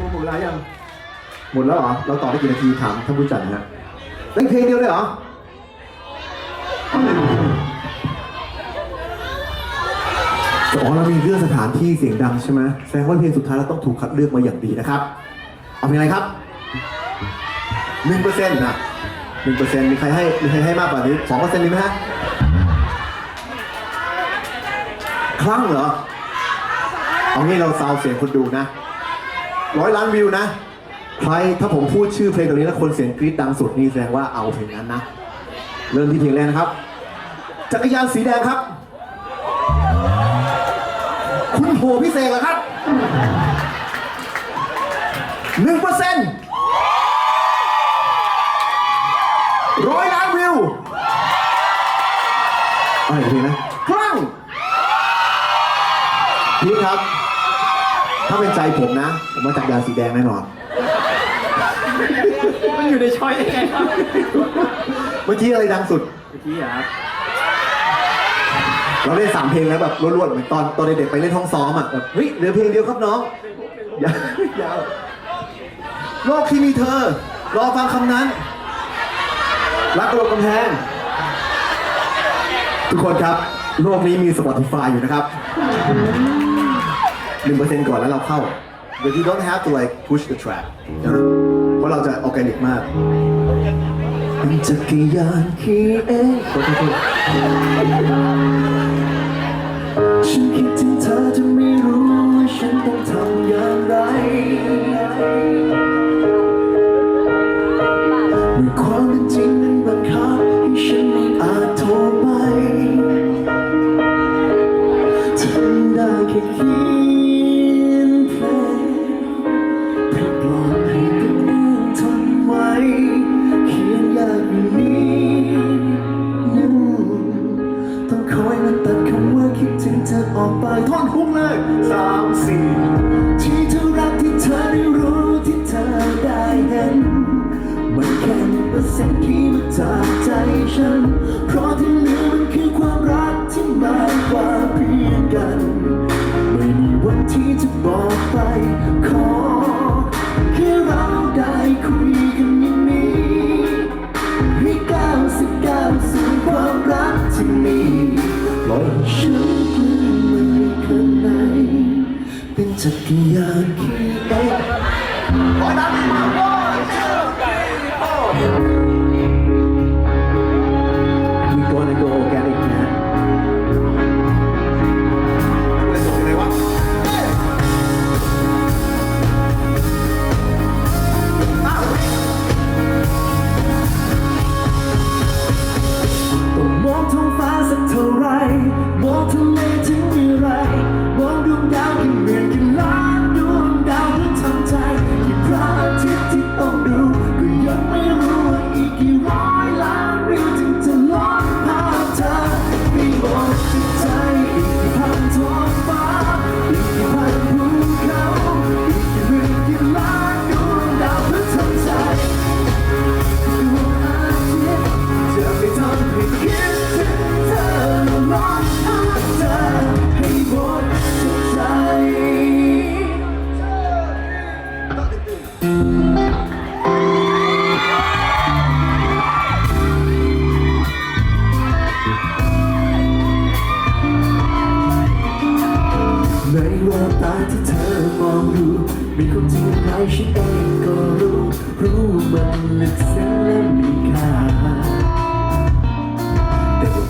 หมดเวลายัง หมดแล้วเหรอ เราต่อได้กี่นาทีถามท่านผู้จัดนะฮะได้เพลงเดียวเลยเหรออ๋อเรามีเรื่องสถานที่เสียงดังใช่ไหมแสดงว่าเพลงสุดท้ายเราต้องถูกคัดเลือกมาอย่างดีนะครับ เอาเพลงอะไรครับหนึ่งเปอร์เซ็นต์นะหนึ่งเปอร์เซ็นต์มีใครให้มีใครให้มากกว่านี้สองเปอร์เซ็นต์มีไหมฮะคลั่งเหรอ เอางี้เราซาวเสียงคนดูนะ ร้อยล้านวิวนะ ใครถ้าผมพูดชื่อเพลงตรงนี้แล้วคนเสียงกรี๊ดดังสุดนี่แสดงว่าเอาเพลงนั้นนะ เริ่มที่เพลงแรกนะครับ จักรยานสีแดงครับ คุณโหพิเศษเหรอครับหนึ่งเปอร์เซ็นต์ร้อยล้านวิวอะไรอีกทีนะครั้งพี่ครับ ถ้าเป็นใจผมนะ ผมมาจักรยานสีแดงแน่นอน มันอยู่ในช้อยได้ไงครับเมื่อกี้อะไรดังสุด เมื่อกี้อะครับเราเล่นสามเพลงแล้วแบบรวดๆเหมือนตอนตอนเด็กๆไปเล่นห้องซ้อมอะแบบเฮ้ยเหลือเพลงเดียวครับน้องยาวยาวโลกที่มีเธอ รอฟังคำนั้น รักกระโดดกำแพง ทุกคนครับ โลกนี้มี Spotify อยู่นะครับหนึ่งเปอร์เซ็นต์ก่อนแล้วเราเข้า but you don't have to like push the track นะเพราะเราจะออร์แกนิกมากเป็นจักรยานขี่เองขอโทษฉันคิดถึง เป็นจักรยานขี่เองร้อยล้านวิวมา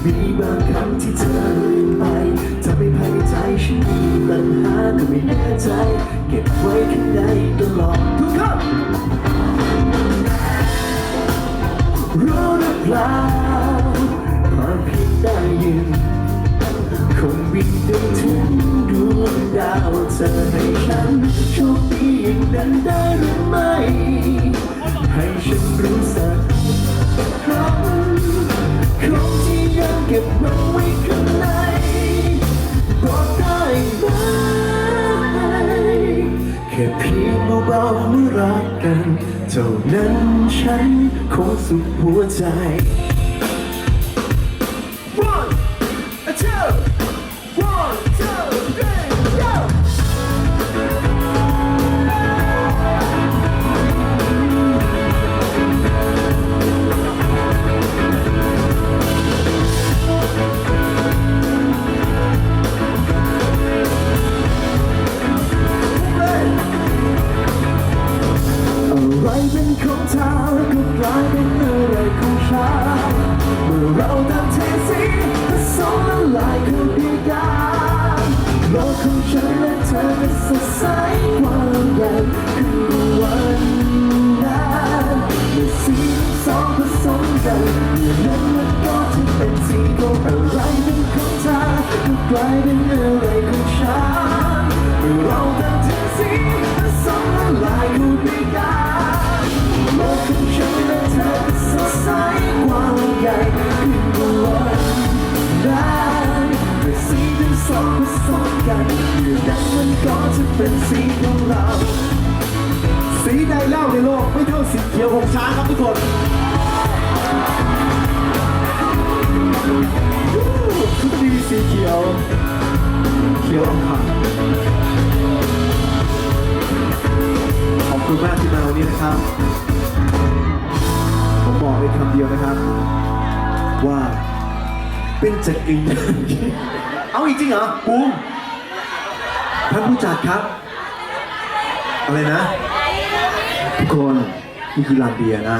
มีบางคำที่เธอลืมไปทำให้ภายในใจฉันมีปัญหาก็ไม่แน่ใจ เก็บไว้ข้างในตลอดทุกคำรู้หรือเปล่าความเพียงได้ยินคงบินไปถึงดวงดาวเธอให้ฉันโชคดีอย่างนั้นได้หรือไม่ เพียงเบาๆเมื่อรักกัน เท่านั้นฉันคงสุขหัวใจ โลกของฉันและเธอเป็นสดใสความใหญ่คือวันนั้นในสีสองผสมกัน ขียวหกช้างครับทุกคนชุดดีสีเขียว เขียวอำพันขอบคุณมากที่มาวันนี้นะครับ ผมบอกเลยคำเดียวนะครับ ว่าเป็นจักรินเอาอีกจริงเหรอบูมท่านผู้จัดครับ อะไรนะ ทุกคน นี่คือลานเบียร์นะ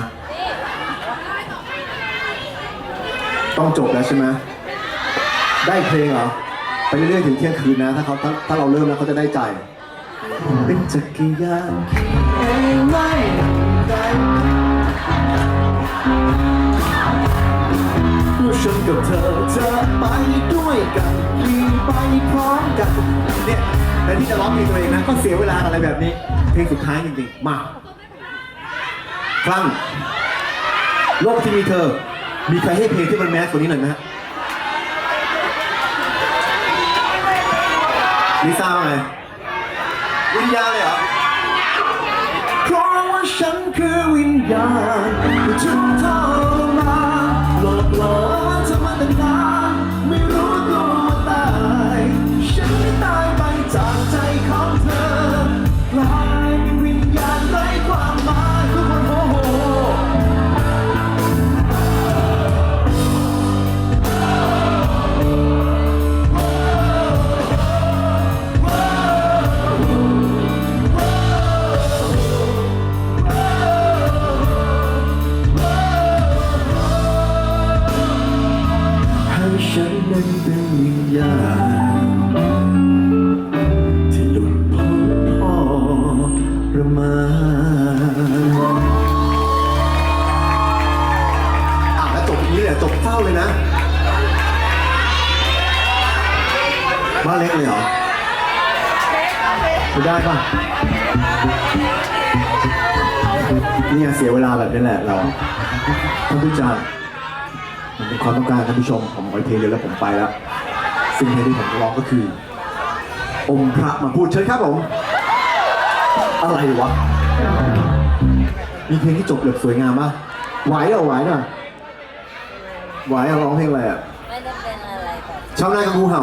ต้องจบแล้วใช่ไหมได้เพลงเหรอ ไปเรื่อยๆถึงเที่ยงคืนนะ ถ้าเขาถ้าถ้าเราเริ่มแล้วเขาจะได้ใจเป็นจักรยานเองไม่ได้เมื่อฉันกับเธอจะไปด้วยกันขี่ไปพร้อมกันเนี่ยแต่ที่จะร้องเพลงตัวเองนะก็เสียเวลากับอะไรแบบนี้ เพลงสุดท้ายจริงๆ มา ครั้งโลกที่มีเธอ มีใครให้เพลงที่มันแมสกว่านี้หน่อยไหมฮะลิซ่าไหมวิญญาณเลยเหรอเพราะว่าฉันคือวิญญาณ บ้านเล็กเลยเหรอไม่ได้ป่ะเนี่ยเสียเวลาแบบนี้แหละเราท่านผู้จัดมันเป็นความต้องการท่านผู้ชมผมเอาเพลงเดียวแล้วผมไปแล้วซึ่งเพลงที่ผมร้องก็คือ องค์พระมาพูดเชิญครับผมอะไรวะ มีเพลงที่จบแบบสวยงามป่ะไหวเหรอไหวเหรอไหวอะร้องเพลงอะไรอะไม่ได้เป็นอะไรแบบชาวนากับงูเห่า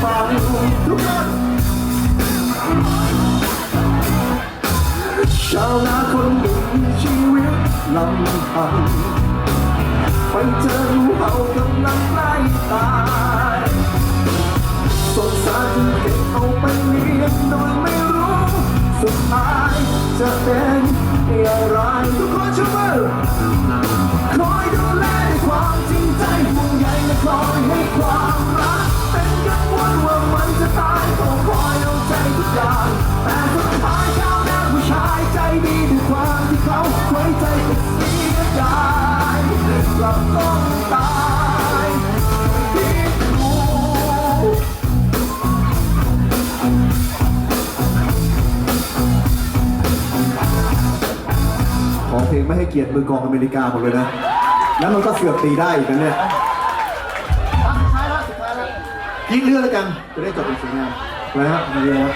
ฟังทุกคนชาวนาคนหนึ่งชีวิตลำพังไปเจองูเห่ากำลังไล่ตายสงสารจึงเก็บเอาไปเลี้ยงโดยไม่รู้ สุดท้ายจะเป็นอย่างไรทุกคนช่วยมือคอยดูแลด้วยความจริงใจห่วงใยและคอยให้ความรัก เกียรติมือกองอเมริกาหมดเลยนะ แล้วมันก็เสือกตีได้อีกนะเนี่ยยิงเรือแล้วกันจะได้จบเป็นสวยงามอะไรฮะอะไรนะ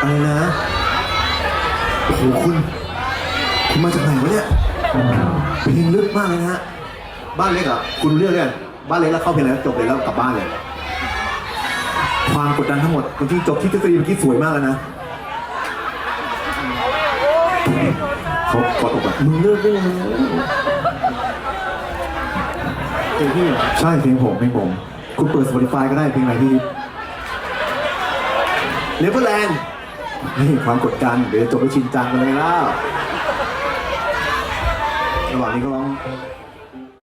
อะไรนะโอ้โหคุณ คุณมาจากไหนวะเนี่ยเพลงลึกมากเลยนะฮะบ้านเล็กอะคุณเลือกเลยบ้านเล็กแล้วเข้าเพลงแล้วจบเลยแล้วกลับบ้านเลย ความกดดันทั้งหมดจริงๆจบที่ทฤษฎีเมื่อกี้สวยมากแล้วนะ เขากดอกแบบมึงเลิกได้แล้วเพลงพี่เหรอใช่เพลงผมเพลงผม คุณเปิด Spotify ก็ได้เพลงอะไรพี่เลเวอร์แลนด์นี่ความกดดันเดี๋ยวจบไปชินจังกันเลยแล้วระหว่างนี้ก็ร้อง